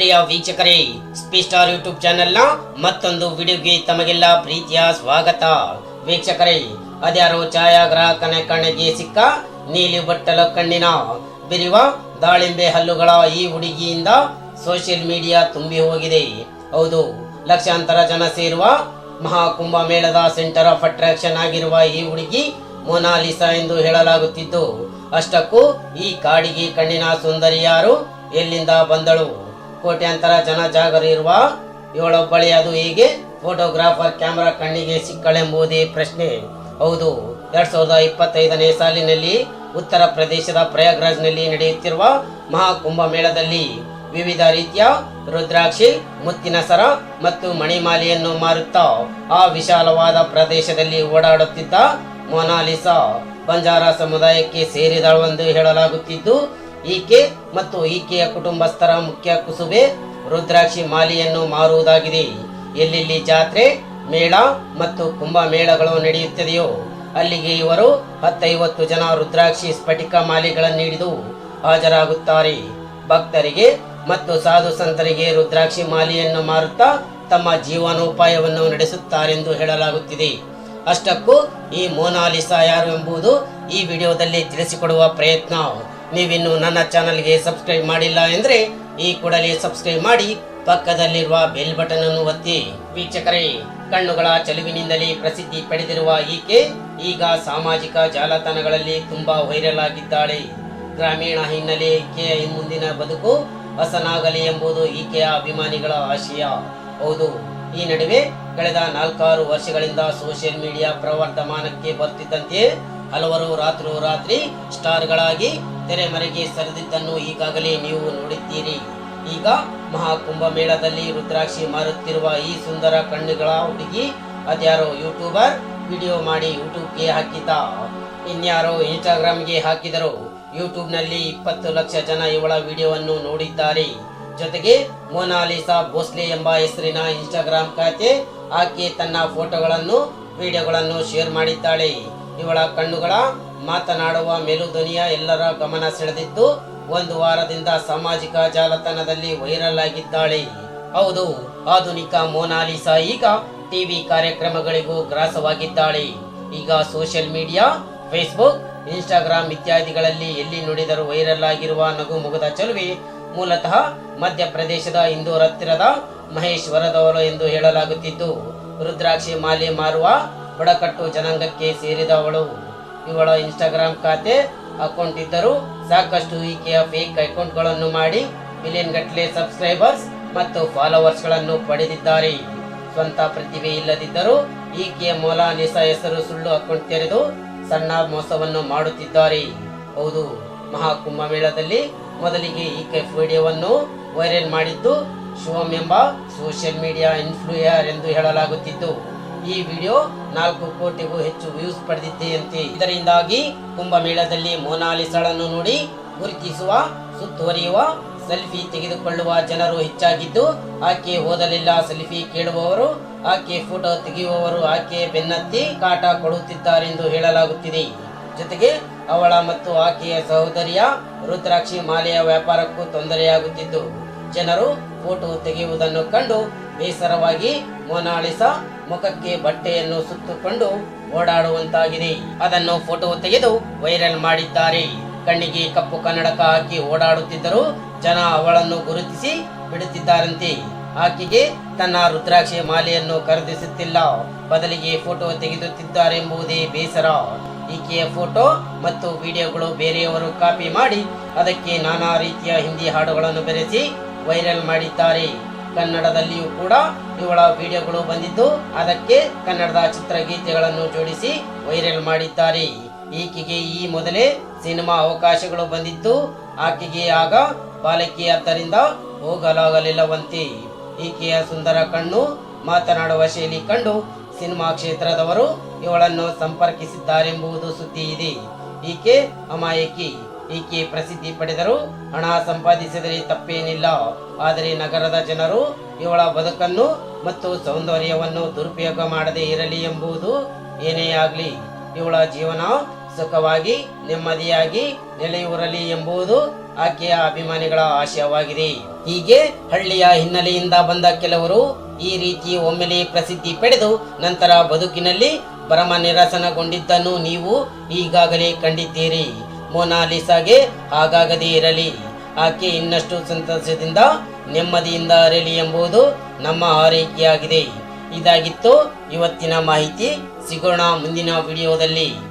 ಪ್ರಿಯ ವೀಕ್ಷಕರೇ ಸ್ಪೀಸ್ಟಾರ್ ಯೂಟ್ಯೂಬ್ನ ಮತ್ತೊಂದು ವಿಡಿಯೋಗೆ ತಮಗೆಲ್ಲ ಪ್ರೀತಿಯ ಸ್ವಾಗತ. ವೀಕ್ಷಕರೇ, ಅದ್ಯಾರೋ ಛಾಯಾಗ್ರಾಹಕನ ಕಣ್ಣಿಗೆ ಸಿಕ್ಕ ನೀಲಿ ಬಟ್ಟಲ ಕಣ್ಣಿನ ಬಿರಿವ ದಾಳಿಂಬೆ ಹಲ್ಲುಗಳ ಈ ಹುಡುಗಿಯಿಂದ ಸೋಷಿಯಲ್ ಮೀಡಿಯಾ ತುಂಬಿ ಹೋಗಿದೆ. ಹೌದು, ಲಕ್ಷಾಂತರ ಜನ ಸೇರುವ ಮಹಾಕುಂಭ ಮೇಳದ ಸೆಂಟರ್ ಆಫ್ ಅಟ್ರಾಕ್ಷನ್ ಆಗಿರುವ ಈ ಹುಡುಗಿ ಮೊನಾಲಿಸಾ ಎಂದು ಹೇಳಲಾಗುತ್ತಿದ್ದು, ಅಷ್ಟಕ್ಕೂ ಈ ಕಾಡಿಗೆ ಕಣ್ಣಿನ ಸುಂದರಿಯಾರು ಎಲ್ಲಿಂದ ಬಂದಳು? ಕೋಟ್ಯಾಂತರ ಜನ ಜಾಗರಿರುವ ಇವಳೊಬ್ಬಳೆ ಅದು ಹೀಗೆ? ಫೋಟೋಗ್ರಾಫರ್ ಕ್ಯಾಮರಾ ಕಣ್ಣಿಗೆ ಸಿಕ್ಕಳೆಂಬುದೇ ಪ್ರಶ್ನೆ. ಹೌದು, ಎರಡ್ ಸಾವಿರದ ಇಪ್ಪತ್ತೈದನೇ ಸಾಲಿನಲ್ಲಿ ಉತ್ತರ ಪ್ರದೇಶದ ಪ್ರಯಾಗ್ರಾಜ್ನಲ್ಲಿ ನಡೆಯುತ್ತಿರುವ ಮಹಾಕುಂಭ ಮೇಳದಲ್ಲಿ ವಿವಿಧ ರೀತಿಯ ರುದ್ರಾಕ್ಷಿ, ಮುತ್ತಿನ ಸರ ಮತ್ತು ಮಣಿಮಾಲೆಯನ್ನು ಮಾರುತ್ತಾ ಆ ವಿಶಾಲವಾದ ಪ್ರದೇಶದಲ್ಲಿ ಓಡಾಡುತ್ತಿದ್ದ ಮೊನಾಲಿಸಾ ಬಂಜಾರ ಸಮುದಾಯಕ್ಕೆ ಸೇರಿದಳೆಂದು ಹೇಳಲಾಗುತ್ತಿದ್ದು ಈಕೆ ಮತ್ತು ಈಕೆಯ ಕುಟುಂಬಸ್ಥರ ಮುಖ್ಯ ಕುಸುಬೆ ರುದ್ರಾಕ್ಷಿ ಮಾಲೆಯನ್ನು ಮಾರುವುದಾಗಿದೆ. ಎಲ್ಲೆಲ್ಲಿ ಜಾತ್ರೆ, ಮೇಳ ಮತ್ತು ಕುಂಭ ಮೇಳಗಳು ನಡೆಯುತ್ತದೆಯೋ, ಅಲ್ಲಿಗೆ ಇವರು ಹತ್ತೈವತ್ತು ಜನ ರುದ್ರಾಕ್ಷಿ ಸ್ಫಟಿಕ ಮಾಲೆಗಳನ್ನು ಹಿಡಿದು ಹಾಜರಾಗುತ್ತಾರೆ. ಭಕ್ತರಿಗೆ ಮತ್ತು ಸಾಧು ಸಂತರಿಗೆ ರುದ್ರಾಕ್ಷಿ ಮಾಲೆಯನ್ನು ಮಾರುತ್ತಾ ತಮ್ಮ ಜೀವನೋಪಾಯವನ್ನು ನಡೆಸುತ್ತಾರೆಂದು ಹೇಳಲಾಗುತ್ತಿದೆ. ಅಷ್ಟಕ್ಕೂ ಈ ಮೋನಾಲಿಸಾ ಯಾರು ಎಂಬುದು ಈ ವಿಡಿಯೋದಲ್ಲಿ ತಿಳಿಸಿಕೊಡುವ ಪ್ರಯತ್ನ. ನೀವಿನ್ನು ನನ್ನ ಚಾನಲ್ಗೆ ಸಬ್ಸ್ಕ್ರೈಬ್ ಮಾಡಿಲ್ಲ ಎಂದರೆ ಈ ಕೂಡಲೇ ಸಬ್ಸ್ಕ್ರೈಬ್ ಮಾಡಿ ಪಕ್ಕದಲ್ಲಿರುವ ಬೆಲ್ ಬಟನ್ ಅನ್ನು ಒತ್ತಿ. ವೀಕ್ಷಕರೇ, ಕಣ್ಣುಗಳ ಚೆಲುವಿನಿಂದಲೇ ಪ್ರಸಿದ್ಧಿ ಪಡೆದಿರುವ ಈಕೆ ಈಗ ಸಾಮಾಜಿಕ ಜಾಲತಾಣಗಳಲ್ಲಿ ತುಂಬಾ ವೈರಲ್ ಆಗಿದ್ದಾಳೆ. ಗ್ರಾಮೀಣ ಹಿನ್ನೆಲೆ ಈಕೆಯ ಮುಂದಿನ ಬದುಕು ಹಸನಾಗಲಿ ಎಂಬುದು ಈಕೆಯ ಅಭಿಮಾನಿಗಳ ಆಶಯ. ಹೌದು, ಈ ನಡುವೆ ಕಳೆದ ನಾಲ್ಕಾರು ವರ್ಷಗಳಿಂದ ಸೋಷಿಯಲ್ ಮೀಡಿಯಾ ಪ್ರವರ್ತಮಾನಕ್ಕೆ ಬರುತ್ತಿದ್ದಂತೆಯೇ ಹಲವರು ರಾತ್ರೋರಾತ್ರಿ ಸ್ಟಾರ್ಗಳಾಗಿ ತೆರೆಮರೆಗೆ ಸರಿದಿದ್ದನ್ನು ಈಗಾಗಲೇ ನೀವು ನೋಡಿದ್ದೀರಿ. ಈಗ ಮಹಾಕುಂಭ ಮೇಳದಲ್ಲಿ ರುದ್ರಾಕ್ಷಿ ಮಾರುತ್ತಿರುವ ಈ ಸುಂದರ ಕಣ್ಣುಗಳ ಹುಡುಗಿ, ಅದ್ಯಾರೋ ಯೂಟ್ಯೂಬರ್, ವಿಡಿಯೋ ಮಾಡಿ ಯೂಟ್ಯೂಬ್ಗೆ ಹಾಕಿದ್ದ. ಇನ್ಯಾರೋ ಇನ್ಸ್ಟಾಗ್ರಾಮ್ಗೆ ಹಾಕಿದರು ಯೂಟ್ಯೂಬ್ನಲ್ಲಿ ಇಪ್ಪತ್ತು ಲಕ್ಷ ಜನ ಇವಳ ವಿಡಿಯೋವನ್ನು ನೋಡಿದ್ದಾರೆ. ಜೊತೆಗೆ ಮೋನಾಲಿಸಾ ಭೋಸ್ಲೆ ಎಂಬ ಹೆಸರಿನ ಇನ್ಸ್ಟಾಗ್ರಾಮ್ ಖಾತೆ ಆಕೆ ತನ್ನ ಫೋಟೋಗಳನ್ನು, ವಿಡಿಯೋಗಳನ್ನು ಶೇರ್ ಮಾಡಿದ್ದಾಳೆ. ಇವಳ ಕಣ್ಣುಗಳ ಮಾತನಾಡುವ ಮೇಲುಧ್ವನಿಯ ಎಲ್ಲರ ಗಮನ ಸೆಳೆದಿದ್ದು, ಒಂದು ವಾರದಿಂದ ಸಾಮಾಜಿಕ ಜಾಲತಾಣದಲ್ಲಿ ವೈರಲ್ ಆಗಿದ್ದಾಳೆ. ಹೌದು, ಆಧುನಿಕ ಮೋನಾಲಿಸಾ ಈಗ ಟಿವಿ ಕಾರ್ಯಕ್ರಮಗಳಿಗೂ ಗ್ರಾಸವಾಗಿದ್ದಾಳೆ. ಈಗ ಸೋಷಿಯಲ್ ಮೀಡಿಯಾ, ಫೇಸ್ಬುಕ್, ಇನ್ಸ್ಟಾಗ್ರಾಮ್ ಇತ್ಯಾದಿಗಳಲ್ಲಿ ಎಲ್ಲಿ ನುಡಿದರೂ ವೈರಲ್ ಆಗಿರುವ ನಗು ಮುಗದ ಚಲುವೆ ಮೂಲತಃ ಮಧ್ಯಪ್ರದೇಶದ ಇಂದೋರ್ ಹತ್ತಿರದ ಮಹೇಶ್ವರದವರು ಎಂದು ಹೇಳಲಾಗುತ್ತಿದ್ದು, ರುದ್ರಾಕ್ಷಿ ಮಾಲೆ ಮಾರುವ ಬುಡಕಟ್ಟು ಜನಾಂಗಕ್ಕೆ ಸೇರಿದವಳು. ಇವಳ ಇನ್ಸ್ಟಾಗ್ರಾಮ್ ಖಾತೆ ಅಕೌಂಟ್ ಇದ್ದರೂ ಸಾಕಷ್ಟು ಈಕೆಯ ಫೇಕ್ ಅಕೌಂಟ್ಗಳನ್ನು ಮಾಡಿ ಮಿಲಿಯನ್ ಗಟ್ಟಲೆ ಸಬ್ಸ್ಕ್ರೈಬರ್ಸ್ ಮತ್ತು ಫಾಲೋವರ್ಸ್ಗಳನ್ನು ಪಡೆದಿದ್ದಾರೆ. ಸ್ವಂತ ಪ್ರತಿಭೆ ಇಲ್ಲದಿದ್ದರೂ ಈಕೆಯ ಮೊಲಾನಿಸಾ ಹೆಸರು ಸುಳ್ಳು ಅಕೌಂಟ್ ತೆರೆದು ಸಣ್ಣ ಮೋಸವನ್ನು ಮಾಡುತ್ತಿದ್ದಾರೆ. ಹೌದು ಮಹಾಕುಂಭ ಮೇಳದಲ್ಲಿ ಮೊದಲಿಗೆ ಈಕೆ ವಿಡಿಯೋವನ್ನು ವೈರಲ್ ಮಾಡಿದ್ದು ಶೋಮ್ ಎಂಬ ಸೋಷಿಯಲ್ ಮೀಡಿಯಾ ಇನ್ಫ್ಲೂಯರ್ ಎಂದು ಹೇಳಲಾಗುತ್ತಿದ್ದು ಈ ವಿಡಿಯೋ ನಾಲ್ಕು ಕೋಟಿಗೂ ಹೆಚ್ಚು ವ್ಯೂಸ್ ಪಡೆದಿದ್ದೆಯಂತೆ ಇದರಿಂದಾಗಿ ಕುಂಭಮೇಳದಲ್ಲಿ ಮೋನಾಲಿಸಳನ್ನು ನೋಡಿ ಗುರುತಿಸುವ, ಸುತ್ತುವರಿಯುವ, ಸೆಲ್ಫಿ ತೆಗೆದುಕೊಳ್ಳುವ ಜನರು ಹೆಚ್ಚಾಗಿದ್ದು, ಆಕೆ ಓದಲಿಲ್ಲ, ಸೆಲ್ಫಿ ಕೇಳುವವರು, ಆಕೆ ಫೋಟೋ ತೆಗೆಯುವವರು ಆಕೆ ಬೆನ್ನತ್ತಿ ಕಾಟ ಕೊಡುತ್ತಿದ್ದಾರೆಂದು ಹೇಳಲಾಗುತ್ತಿದೆ. ಜೊತೆಗೆ ಅವಳ ಮತ್ತು ಆಕೆಯ ಸಹೋದರಿಯ ರುದ್ರಾಕ್ಷಿ ಮಾಲೆಯ ವ್ಯಾಪಾರಕ್ಕೂ ತೊಂದರೆಯಾಗುತ್ತಿದ್ದು, ಜನರು ಫೋಟೋ ತೆಗೆಯುವುದನ್ನು ಕಂಡು ಬೇಸರವಾಗಿ ಮೊನಾಲಿಸಾ ಮುಖಕ್ಕೆ ಬಟ್ಟೆಯನ್ನು ಸುತ್ತುಕೊಂಡು ಓಡಾಡುವಂತಾಗಿದೆ. ಅದನ್ನು ಫೋಟೋ ತೆಗೆದು ವೈರಲ್ ಮಾಡಿದ್ದಾರೆ. ಕಣ್ಣಿಗೆ ಕಪ್ಪು ಕನ್ನಡಕ ಹಾಕಿ ಓಡಾಡುತ್ತಿದ್ದರು ಜನ ಅವಳನ್ನು ಗುರುತಿಸಿ ಬಿಡುತ್ತಿದ್ದಾರಂತೆ. ಆಕೆಗೆ ತನ್ನ ರುದ್ರಾಕ್ಷಿ ಮಾಲೆಯನ್ನು ಖರೀದಿಸುತ್ತಿಲ್ಲ. ಬದಲಿಗೆ ಫೋಟೋ ತೆಗೆದುತ್ತಿದ್ದಾರೆಂಬುದೇ ಬೇಸರ. ಈಕೆಯ ಫೋಟೋ ಮತ್ತು ವಿಡಿಯೋಗಳು ಬೇರೆಯವರು ಕಾಪಿ ಮಾಡಿ, ಅದಕ್ಕೆ ನಾನಾ ರೀತಿಯ ಹಿಂದಿ ಹಾಡುಗಳನ್ನು ಬೆರೆಸಿ ವೈರಲ್ ಮಾಡಿದ್ದಾರೆ. ಕನ್ನಡದಲ್ಲಿಯೂ ಕೂಡ ಇವಳ ವಿಡಿಯೋಗಳು ಬಂದಿದ್ದು, ಅದಕ್ಕೆ ಕನ್ನಡದ ಚಿತ್ರಗೀತೆಗಳನ್ನು ಜೋಡಿಸಿ ವೈರಲ್ ಮಾಡಿದ್ದಾರೆ. ಈಕೆಗೆ ಈ ಮೊದಲೇ ಸಿನಿಮಾ ಅವಕಾಶಗಳು ಬಂದಿದ್ದು, ಆಕೆಗೆ ಆಗ ಬಾಲಕಿ ಆದ್ದರಿಂದ ಹೋಗಲಾಗಲಿಲ್ಲವಂತೆ. ಈಕೆಯ ಸುಂದರ ಕಣ್ಣು ಮಾತನಾಡುವ ಶೈಲಿ ಕಂಡು ಸಿನಿಮಾ ಕ್ಷೇತ್ರದವರು ಇವಳನ್ನು ಸಂಪರ್ಕಿಸಿದ್ದಾರೆಂಬುದು ಸುದ್ದಿ ಇದೆ ಈಕೆ ಅಮಾಯಕಿ. ಈಕೆ ಪ್ರಸಿದ್ಧಿ ಪಡೆದರು ಹಣ ಸಂಪಾದಿಸಿದರೆ ತಪ್ಪೇನಿಲ್ಲ. ಆದರೆ ನಗರದ ಜನರು ಇವಳ ಬದುಕನ್ನು ಮತ್ತು ಸೌಂದರ್ಯವನ್ನು ದುರುಪಯೋಗ ಮಾಡದೇ ಇರಲಿ ಎಂಬುದು ಏನೇ ಆಗಲಿ. ಇವಳ ಜೀವನ ಸುಖವಾಗಿ, ನೆಮ್ಮದಿಯಾಗಿ ನೆಲೆಯೂರಲಿ ಎಂಬುದು ಆಕೆಯ ಅಭಿಮಾನಿಗಳ ಆಶಯವಾಗಿದೆ. ಹೀಗೆ ಹಳ್ಳಿಯ ಹಿನ್ನೆಲೆಯಿಂದ ಬಂದ ಕೆಲವರು ಈ ರೀತಿ ಒಮ್ಮೆಲೆ ಪ್ರಸಿದ್ಧಿ ಪಡೆದು ನಂತರ ಬದುಕಿನಲ್ಲಿ ಪರಮ ನಿರಸನಗೊಂಡಿದ್ದನ್ನು ನೀವು ಈಗಾಗಲೇ ಕಂಡಿದ್ದೀರಿ. ಮೊನಾಲಿಸಾಗೆ ಹಾಗಾಗದೇ ಇರಲಿ. ಆಕೆ ಇನ್ನಷ್ಟು ಸಂತಸದಿಂದ ನೆಮ್ಮದಿಯಿಂದ ಇರಲಿ ಎಂಬುದು ನಮ್ಮ ಆರೈಕೆಯಾಗಿದೆ. ಇದಾಗಿತ್ತು ಇವತ್ತಿನ ಮಾಹಿತಿ. ಸಿಗೋಣ ಮುಂದಿನ ವಿಡಿಯೋದಲ್ಲಿ.